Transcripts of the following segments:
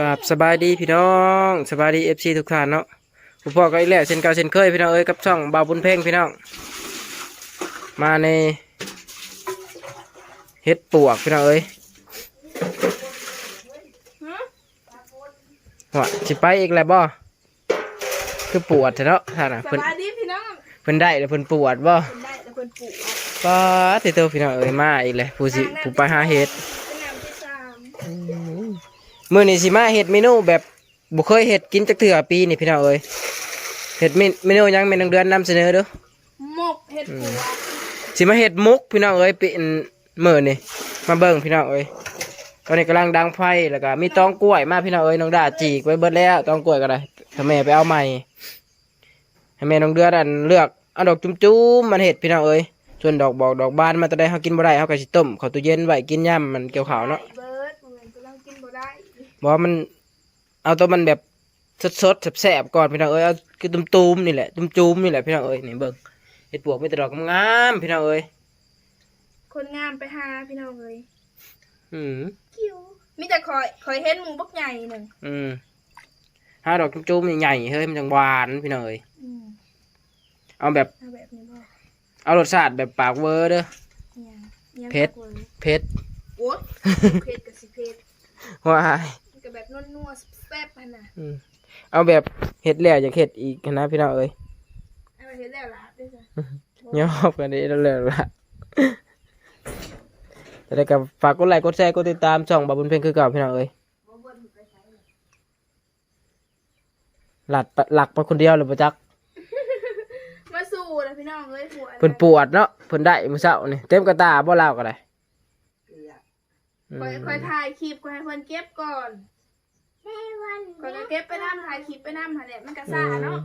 กับสบายดีพี่น้องสบายดีเอฟซีทุกท่านเนาะผู้พ่อก็อีกแล้วเช่นเก่าเช่นเคยพี่น้องเอ้ยกับช่องบาวบุญเพ่งพี่น้อง มาในเฮ็ดปวกพี่น้องเอ้ยหัวสิไปอีกแล้วบ่คือปวดเถอะเนาะท่านน่ะสเพิ่นบายดีพี่น้องเพิ่นได้แล้วเพิ่นปวดบ่คนได้แต่คนปลูกป้าติโตพี่น้องเอ้ยมาอีกแล้วผู้สิผู้ไปหาเฮ็ดเป็นน้ำที่สามมื้ อนี้สิมาเฮ็ดเมนูแบบบ่เคยเฮ็ดกินจักเทื่อปีนี่พี่น้องเอ้ยเฮ็ดเมนเมนูหยังแม่นางเดือนนำเสนอเด้อหมกเห็ดปลวกสิมาเฮ็ดมุกพี่น้องเอ้ยเป็นมื้อนี่มาเบิ่งพี่น้องเอ้ยตอนนี้กำลังดังไฟแล้วก็มีตองกล้วยมาพี่น้องเอ้ยน้องดาจีกไว้เบิดแล้วตองกล้วยก็ได้ถ้าแม่ไปเอาใหม่ให้แม่น้องเดือนอันเลือกเอาดอกจุ้มๆมันเฮ็ดพี่น้องเอ้ยส่วนดอกบอกดอกบานมาตอนใดเฮากินบ่ได้เฮาก็สิต้มเข้าตู้เย็นไว้กินย่ํมันเกี่ยวขาวเนาะเบิร์ดเหมือนกำลังกินบ่ได้ บอกว่ามันเอาตัวมันแบบสดๆแสบๆก่อนพี่น้องเอ้ยเอาคือตุ้มๆนี่แหละตุ้มๆนี่แหละพี่น้องเอ้ยนี่เบิ่งเห็ดปวกมีแต่ดอกงามๆพี่น้องเอ้ยคนงามไปหาพี่น้องเลยอืมคิวมีแต่คอยคอยเห็นหมูบักใหญ่หนึ่งอืมห้าดอกจุ้มๆใหญ่ๆเฮ้ยมันจังหวานพี่น้องเอ้ยอืมเอาแบบเอาแบบนี้บ่เอารสชาติแบบปากเวอร์เด้อเนี่ยเนี่ยเผ็ดบักว้ยเผ็ดโอ๊ยเผ็ดกับสิเผ็ดว้าย พันน่ะอืมเอาแบบเห็ดแล้วอยากเห็ดอีกนะพี่น้องเอ้ยเอาไปเห็ดแล้วล่ะด้วยจ้ะยอบกันนี้แล้วเลยละแต่ได้กับฝากกดไลค์กดแชร์กดติดตามช่องบาบุญเพ่งคือเก่าพี่น้องเอ้ยหลัดปะหลักไปคนเดียวหรือปะจักมาสู่นะพี่น้องเอ้ยหัวเพิ่นปวดเนาะเพิ่นได้มื้อเช้านี่เต็มกระตาบ่ลาวก็ได้อืมคอยคอยถ่ายคลิปคอยให้เพิ่นเก็บก่อน คอยก็เก็บไปน้ำถ่ายคลิปไปน้ำหาแหละมันก็ซ่าเนาะ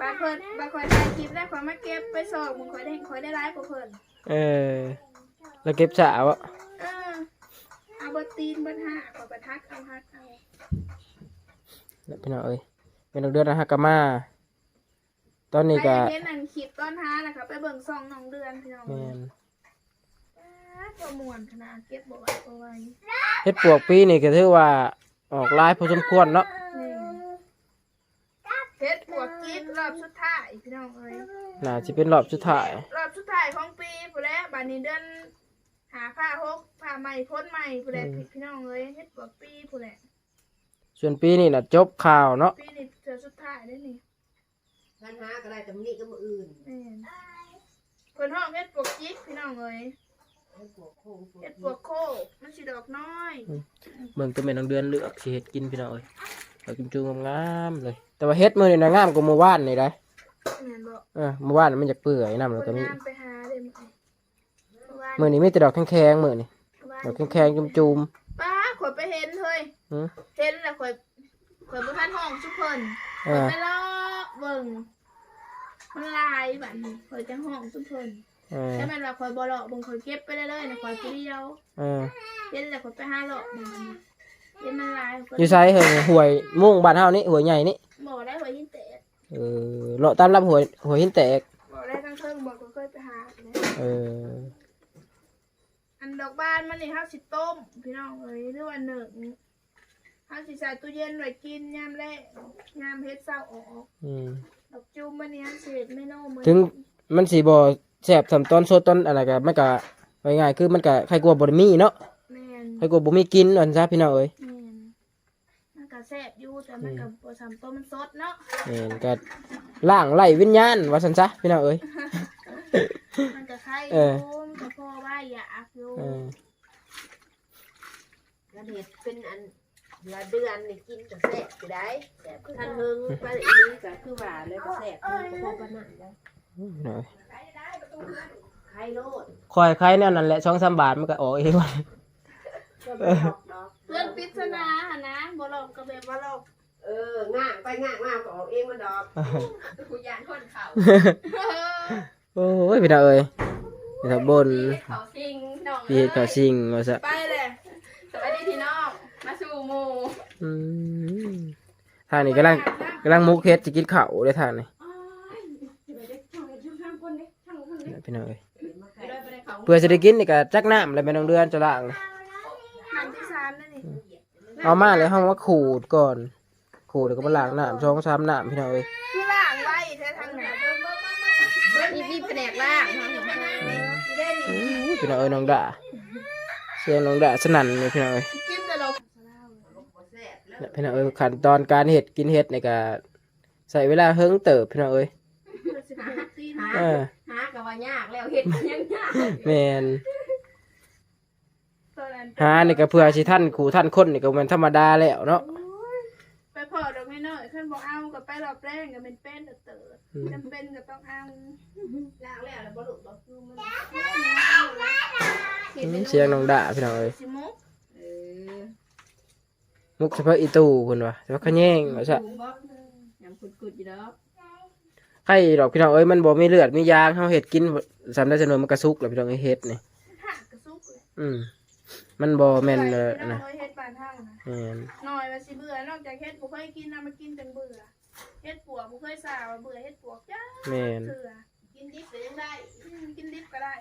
บางคนบางคนถ่ายคลิปแล้วคอยมาเก็บไปส่งมึงคอยได้คอยได้ร้ายกว่าเพิ่นเออแล้วเก็บสาวอะเออเอาเบอร์ตีนเบอร์ห้าขอประทักเอาฮักเอาแล้วพี่น้องเอ้ยเป็นดอกเดือนนะฮะกะมาตอนนี้ไปก็เห็นอันคลิปต้นห้านะครับไปเบิ่งซองน้องเดือนพี่น้องแม่นตัวมวนขนาดเก็บบ่ไหวบ่ไหวเฮ็ดปวกปีนี่ก็ถือว่า ออกลายพอสมควรเนาะนี่เพชรปวดกิ๊ดรอบสุดท้ายพี่น้องเอ้ยน่าสิเป็นรอบสุดท้าย รอบสุดท้ายของปีผู้นแหล้วบานนี้เดือนหาผ้าหกผ้าใหม่พ้นใหม่ผู้นแหละพี่น้องเอ้ยเฮ็ดปวดปีผู้นแหละส่วนปีนี้น่ะจบข่าวเนาะปีนี้เจอสุดท้ายได้นี่ปัญหาก็ได้แต่มื้อนี้ก็มื้ออื่นแม่นเพิ่นห้องเฮ็ดปวกจิกพี่น้องเอ้ย ให้ปวกโคงปวกเฮ็ดปวกโคกมันสิดอกน้อยเบิ่งตัวแม่น้องเดือนเลือกสิเฮ็ดกินพี่น้องเอ้ยเอากิมจูงามๆเลย แต่ว่าเฮ็ดมื้อนี่น่ะงามกว่าเมื่อวานนี่ได้แม่นบ่เออเมื่อวานมันจะเปื่อยนำแล้วคก็นมีงามไปหาได้มื้อนี้มื้อนี้มีแต่ดอกแข็งๆมื้อนี่ว่าดอกแข็งๆจุ่มป้าข่อยไปเห็นเฮ้ยๆหือเห็นแล้วข่อยข่อยบ่ทันห้องซุเพิ่นเอข่อยอไปเลาะเบิ่งมันลายบัดนี้ข่อยจังห้องซุเพิ่น เออถ้าแม่นว่าข่อยบ่เลาะเบิ่งข่อยเก็บไปเรื่อยๆนะข่อยผู้เดียวเออเห็นแล้วข่อยไปหาเลาะมันเห็นมันลายอยู่ไสเฮ้ยหวยมุ่งบ้านเฮานี่หวยใหญ่นี่บ่ได้ข่อยยินเตะเออเลาะตามลำหวยหวยหินแตกบ่ได้ทั้งเทิงบ่ข่อยเคยไปหานะเอออันดอกบานมันนี่เฮาสิต้มพี่น้องเอ้ยหรือว่าหนึ่งเฮาสิใส่ตู้เย็นไว้กินยามแรกยามเฮ็ดเช้าออกอืมดอกจูมมันนี่เฮาสิเฮ็ดเมนูมื้อถึงมันสีบ่ แสบสำตอนสดตอนอะไรก็มันก็ไว้ง่ายคือมันก็ใครกลัวบ่ได้มีเนาะแม่นใครกลัวบ่มีกินอันซะพี่น้องเอ้ยแม่นมันก็แซ่บอยู่แต่มันก็บ่ซ้ำตัวมันสดเนาะเออก็ล่างไล่วิญญาณว่าซั่นซะพี่น้องเอ้ย มันก็ไข่อเอยู่อ มันก็พอว่าอยากอยู่เออแล้วเห็ดเป็นอันละเดือนนี่กินก็แซ่บสิได้แซ่บคือท่านกันเฮิงไปอีนี้ก็คือว่าเลยก็แซ่บคือพอปานนั้นได้พี่น้อง เอ้ยไข่โลดคอยใครแนวนั้นแหละ2-3บาทมันก็ออกเองว่ะก็บ่บอกดอกเพื่อนปริศนาหั่นนะบ่หลอกก็แบบว่าหลอกเออง่างไปง่างมาก็ออกเองมันดอกผู้ยานคนเขาโอ้ยพี่น้องเอ้ยพี่น้องบนเขาซิงน้องพี่เฮ็ดก็สิ่งว่าซะไปเลยสวัสดีพี่น้องมาสู่หมู่อืมทางนี้กำลังกำลังมุกเฮ็ดสิกินข้าวเด้อทางนี้ พี่น้องเอ้ยเลยไปเลยเขาเพื่อจะได้กินนี่ก็จักน้ำแล้วแม่น้องเดือนจะล้างนี่น้ำที่สามนั่นนี่เอามาเลยห้องว่าขูดก่อน ขูดแล้วก็มาล้างน้ำช่องซ้ำน้ำพี่น้องเอ้ยคือล่างไว้แท้ทางไหนมีมีแผนกล่างค่ะได้นี่อู้พี่น้องเอ้ยน้องด่าเสียงน้องด่าสนั่นเลยพี่น้องเอ้ยกินแต่เราเนี่ยพี่น้องเอ้ยขั้นตอนการเห็ดกินเห็ดในก็ใส่เวลาเฮิงเติบพี่น้องเอ้ยสิบ หกตีนหาเออหากับว่ายากแล้วเห็ดมันยังยากแมนตอนนั้นหานี่ก็เพื่อสิท่านขู่ท่านคนนี่ก็แมันธรรมดาแล้วเนาะไปพอดอกไม่น้อยขึ้นบอกเอากับไปรอบแรกก็เป็นเป็นเติร์ดจำเป็นก็ต้องเอาล้างแล้วแล้วบ่ลุกบ่คือมันอืมเสียงน้องด่าพี่น้องเอ้ยสิมุกเออมุกเฉพาะอีตู้คุณวะเฉพาะขะแยงว่าซะถูกบ่ยำกุดๆอยู่ดอก ไข่ดอกพี่น้องเอ้ยมันบ่มีเลือดมียางเฮาเห็ดกินสำได้จำนวนมันกระซุกแล้วพี่น้องเอ้ยเห็ดนี่หักกระซุกเลยอืมมันบ่แม่นเออนะนะเฮ็ดปานเท่านะแม่นหน่อยมาสิเบื่อนอกจากเฮ็ดบ่เคยกินนะมากินจนเบื่อเฮ็ดปวกบ่เคยสาวเบื่อเฮ็ดปวกจ้าแม่นเสือกินดิบก็ยังได้อืมกินดิบก็ได้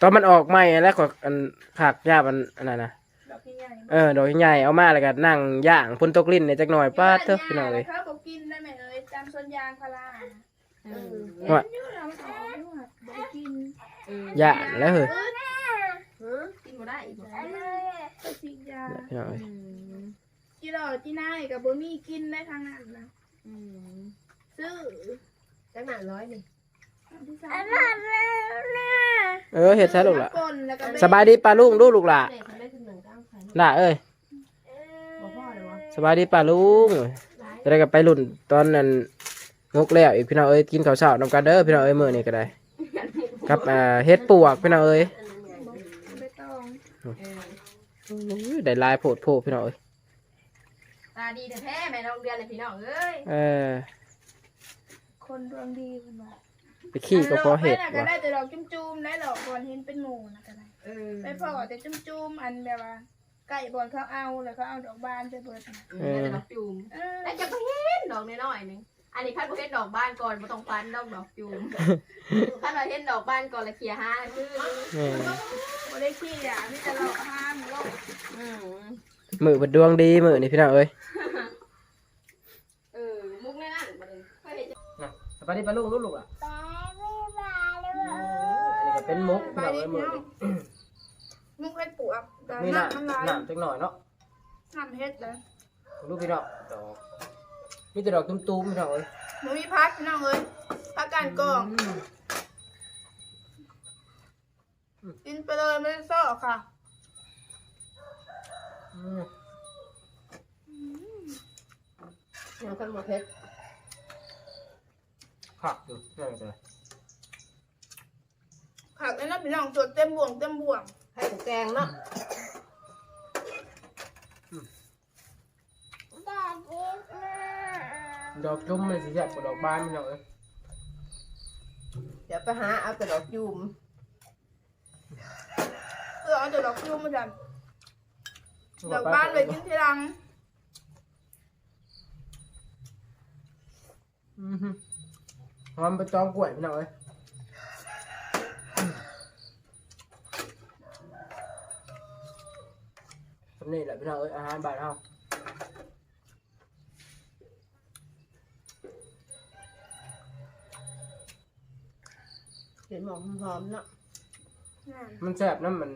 ตอนมันออกใหม่แล้วก็อันผักหญ้ามันอันนั้นนะดอกใหญ่เออดอกใหญ่ๆเอามาแล้วก็นั่งย่างพ่นตกลิ้นในจักหน่อยป้าดเถอะพี่น้องเอ้ยเขาบอกกินได้ไหมเอ้ยตามสวนยางพาราน่ะเออ ว่าเดี๋ยวเราเอาอยู่หัดบ่ได้กินเออย่านแล้วเหรอเออฮะกินบ่ได้อีกบ่ก็สิยาพี่น้องเอ้ยอืมจีดอกจีนายกับบ่มีกินได้ทางนั้นนะอืมซื้อจักหนาร้อยนี่ที่สามเออเฮ็ดซะลูกล่ะปนแล้วก็สบายดีป้าลุงดูลูกล่ะไหนทำได้ถึงหนึ่งก้าวไข่ล่ะเอ้ยบ่พ่อเลยวะสบายดีป้าลุงจะได้กับไปรุ่นตอนนั้น งกแล้วอีกพี่น้องเอ้ยกินข้าวเช้านำกันเด้อพี่น้องเอ้ยมื้อนี้ก็ได้ ครับอ่าเฮ็ดปวกพี่น้องเอ้ยไม่ต้องเอออุ้ยได้หลายโพดโพพี่น้องเอ้ยตาดีแท้ๆแม่น้องเดือนเลยพี่น้องเอ้ยเออคนดวงดีคนว่าไปขี้ก็พอเห็ดอันนั้นก็ว่ะได้แต่ดอกจุ่มๆได้ดอกบอลเห็นเป็นหมูนะก็ได้เออไปพอแต่จุ่มๆอันแบบว่าไก่บอลเขาเอาแล้วเขาเอาดอกบานไปเบิดน่ะเออดอกจูมเออแล้วจะไปเห็นดอกน้อยๆหนึง อันนี้คัดบ่เห็นดอกบ้านก่อนบ่ต้องฟันดอกดอกจูมคัดว่าเห็นดอกบ้านก่อนแล้วเคลียร์ห้าคือแม่นบ่ได้ขี้อะนี่จะหลอกห้ามหลอกอืมมือเปิดดวงดีมือนี่พี่น้องเอ้ยเออมุกแน่นั่นบ่ได้เคยเห็นจ้ะสบายดีป้าลุงลูกลูกอะอันนี้ก็เป็นมุกพี่น้องเอ้ยมือนี่มุกเฮ็ดปวกแต่มีน้ำมันน้ำลายน้ำจักหน่อยเนาะน้ำเฮ็ดเลยลูกพี่น้องดอก มีแต่ดอกตุ้มๆพี่น้องเอ้ยมันมีพักพี่น้องเอ้ยพักการกองกินไปเลยไม่ได้ซ่อค่ะอืมยังคันบ่เพชรผักอยู่นั่นก็ได้ผักนี่นะพี่น้องสดเต็มบ่วงเต็มบ่วงให้กูแกงเนาะ ดอกจุ่มมันสิแซ่บกว่าดอกบานพี่น้องเอ้ยเดี๋ยวไปหาเอาแต่ดอกจูมเพื่อเอาแต่ดอกคิ้วมาดันดอกบ้านเลยกินทีหลังอือฮึหอมไปจองกล้วยพี่น้องเอ้ยสำนี่แหละพี่น้องเอ้ยอาหารบ้านเฮา ห็นหมอมหอมๆเนาะนั่นมันแซ่บน้ำมัน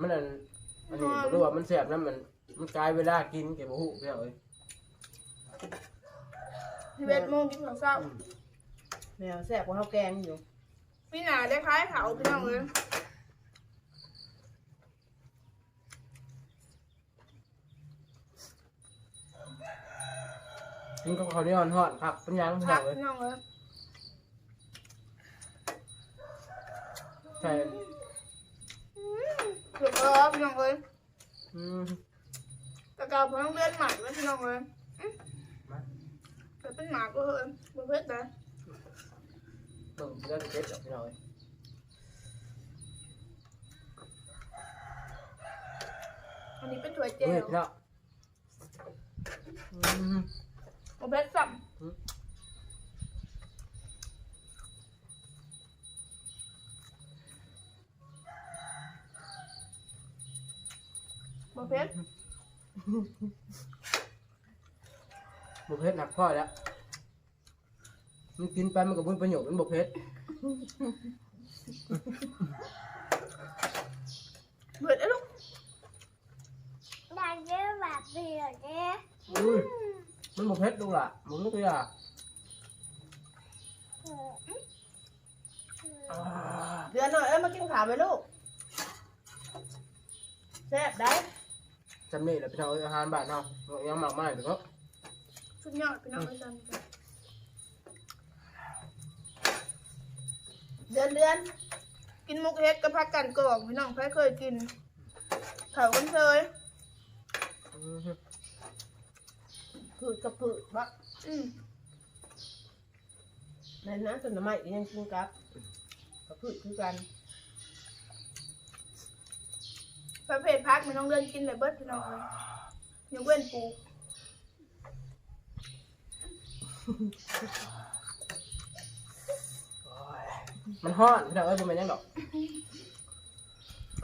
มันอันอันนี้บ่รู้ว่ามันแซ่บน้ำมัน มันกลายเวลากินเก็บบ่ฮู้พี่น้องเอ้ยสิบเอ็ดโมงกินข้าวเช้าแมวแซ่บกว่าข้าวแกงอยู่พี่หนาได้คล้ายเขาพี่น้องเลยกินกับข้าวเหนียวทอดผักเป็นหยังพี่น้พัอกงเอ้ย พี่น้องเลย ใช่เกือบเออพี่น้องเลยอืมตะเกาพลังเลือนหมักแล้วพี่น้องเลยอื้อแต่เป็นหมากก็เฮ้ยบ่เผ็ดนะเบิ่งเลือดเจ็ดดอกพี่น้องเอ้ยอันนี้เป็นถั่วเจเฮ้ยลพี่น้องอืมบ่เผ็ดซ้ำ บ่เผ็ดบุเพชรหนักพ่อแล้ว มันกินไปมันกับบุญประโยชน์มันบุเพชรเบิดไอ้ลูกได้เยอะแบบเบื่อเด้อุ้ยมันบุเพชรดูล่ะมึงลูกตัวอย่างอ่าเดือนหน่อยเอ้ยมากินข้าวไหมลูกแซ่บได้ จำนี่แหละพี่น้องอาหารบ้านเนาะยังหมักไม่ถึงก็สุดยอดพี่น้องไอ้จันเดือนเดือนกินมุกเฮ็ดกับผักกันกรองพี่น้องใครเคยกินเขากันเคยผืดกับผืดวะอืมในนั้นส่วนน้ำไม้ก็ยังกินกับกับผืดคือกัน ประเภทพักไม่ต้องเดินกินเลยเบิดพี่น้องเลยยกเว้นปูมันฮ้อนพี่น้องเอ้ยเป็นยังดอก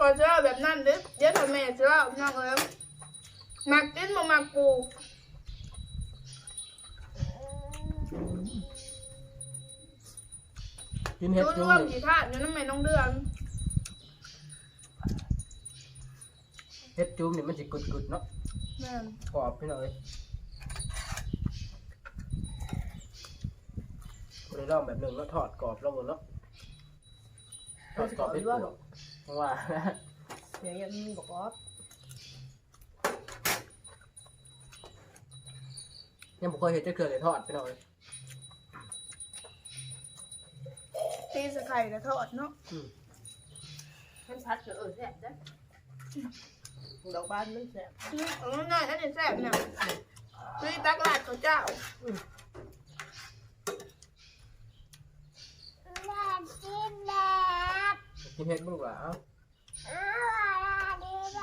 ก่อนจะเล่าแบบนั้นเด้อเดี๋ยวทำแม่จะเล่าพี่น้องเอ้ยมักกินมามักปูกินเห็ดรู้จุ้ร่วมมกี่ธาตุอยู่น้ำแม่น้องเดือน เห็ดจุ้มนี่มันจะกุดๆเนาะแม่นกรอบพี่น้องเอ้ยเลยลองแบบหนึ่งแล้วทอดกรอบแล้วหมดเนาะทอดกรอบเห็ดจุ้มเพราะว่า เดี๋ยวยังมีบอกว่ายังบ่เคยเห็นจะเกิดเลยทอดพี่น้องเอ้ยตีสะไข่แล้วทอดเนาะท่านพัดเออแซ่บได้ ดอกบานมันแซ่บอืมเอาง่ายๆนั่นเองแซ่บเนี่ยซื้อตักลาดเขาวเจ้าแบบกินแบบกินเห็ดบ้างกว่าเอ้าอร่อยดีแบ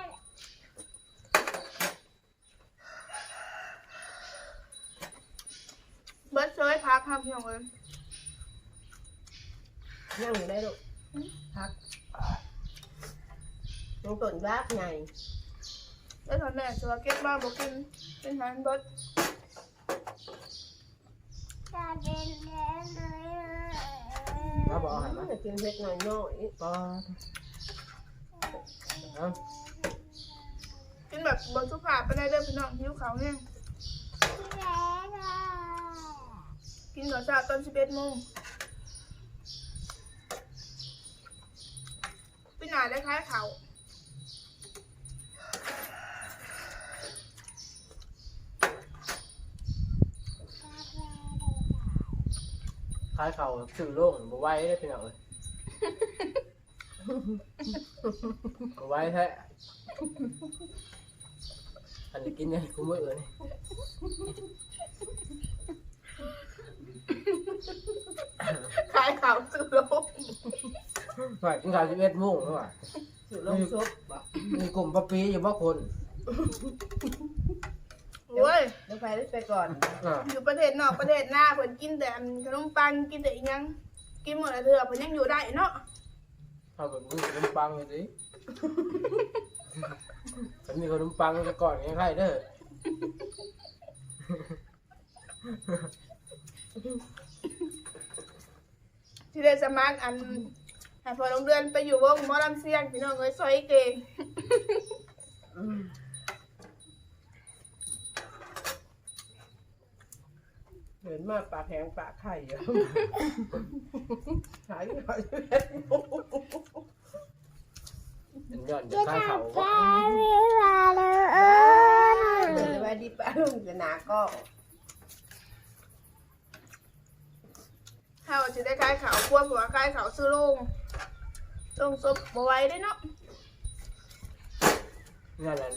บเบิร์ดเซยพักครับพี่น้องเอ้ยนั่งอยู่ได้ลูกพักยัง ต้นรากไงแล้วทำแม่จะว่าเก็บบ้านบอกกินเป็นทางเบิร์ดจะเป็นเล่นเลยมาบอกเอาใหายมาจะกินเล็กน้อยน้อยปอดเอ้ากินแบบบนสุภาพไปได้เด้อพี่น้องหิวเขาวเนี่ยแล้วนะกินก่อนเช้าตอนสิบเอ็ดโมงพี่หนาได้คล้ายเขา วคล้ายเขาสื่อโล่งบ่ไหว้ได้พี่น้องเอ้ยบ่ไหว้แท้อันนี้กินเนี่ยกูมือเอ้ยคล้ายเขาวสุดโลกว่ากินข้าวสิบเอ็ดโมงแล้วว่ะสุดลงซุปบอกมีกลุ่มปะปีอยู่บ่คน โอ้ยเดี๋ยวไปไปก่อน อ่าอยู่ประเทศนอกประเทศหน้าเพิ่นกินแต่อันขนมปังกินแต่อีหยังกินหมดละเถื่อเพิ่นยังอยู่ได้เนาะเอาแบบมือขนมปังเลยสิฉันมีขนมปังจะก่อนยังไงเด้อที่ได้สมัครอันให้พอลงเดือนไปอยู่วงหมอลำเสียงพี่น้องเอ้ยซอยเก่ง เห็นมาปากแข็งปากไข่อะขายขายเล็กเป็นยอดจะคล้ายเขาแกวิลาเลยเดี๋ยวจะไปดีป้าลุงจะหนาก็ถ้าว่าสิได้คล้ายเขาวกลัวผัวคล้ายเขาวซื้อโลงโลงศพบ่ไหว้ได้เนาะนี่แหละ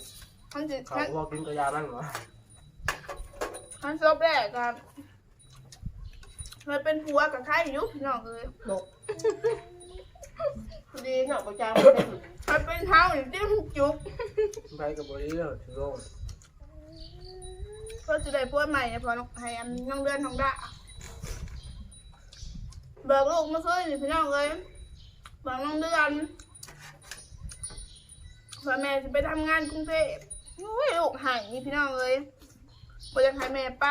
มันสิเขามันบอกกินกระยามันเหรอมันศพแรกครับ มันเป็นผัวกับใครอยู่พี่น้องเอ้ยตกดีเนาะประจำไม่ได้มันเป็นเท้าอย่างที่มันจุกไปกับบริเวณถือโลงเพื่อจะได้ผัวใหม่พอให้อันน้องเดือนของดาเบิกลูกมาซื้อนี่พี่น้องเอ้ยเบิกน้องเดือนพ่อแม่จะไปทำงานกรุงเทพอุ้ยลูกหายนี่พี่น้องเลยบ่อยากให้แม่ไป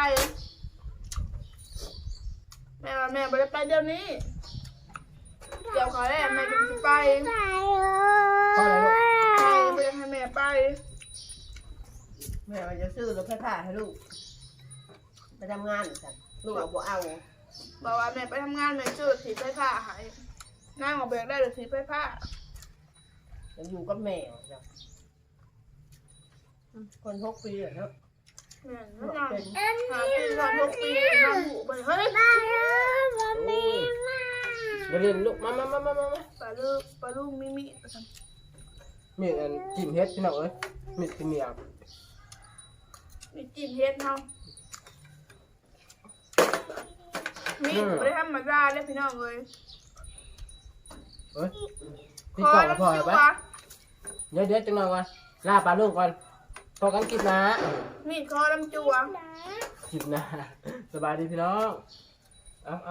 แม่ว่าแม่บ่ได้ไปเดี๋ยวนี้ เดี๋ยวขอแรกแม่จะไปไรลูกไปบ่ให้แม่ไป แม่ว่าจะซื้อรถไฟฟ้าให้ลูกไปทำงานจ้ะลูกเอาบ่เอาบอกว่าแม่ไปทำงานแม่ซื้อรถถีไฟฟ้าใหายนั่งออกเบิกได้หรถถีไฟฟ้าจะอยู่กับแม่จ้ะคนหกปีอะเนาะ แม่นั่งนอนเป็นหาปีนอนทุกปีนอนหูไปเฮ้ยโอ้ยเดี๋ยวเรียนลูกมามามามามามาปลาลูกปลาลูกมิมิมีอันจิ้มเฮ็ดพี่น้องเอ้ยมีกินเมียบมีจิ้มเฮ็ดเฮามีบ่ได้ทำมาได้เลยพี่น้องเลยเอ้ยคพี่อก่อนน้ำพอชิวไปวะเดี๋ยวเดี๋ยวจังหน่อยก่อนลาปลาลูกก่อน พอกันกินนะมีดคอน้ำจัว กินนะ สบายดีพี่น้องเอาเอา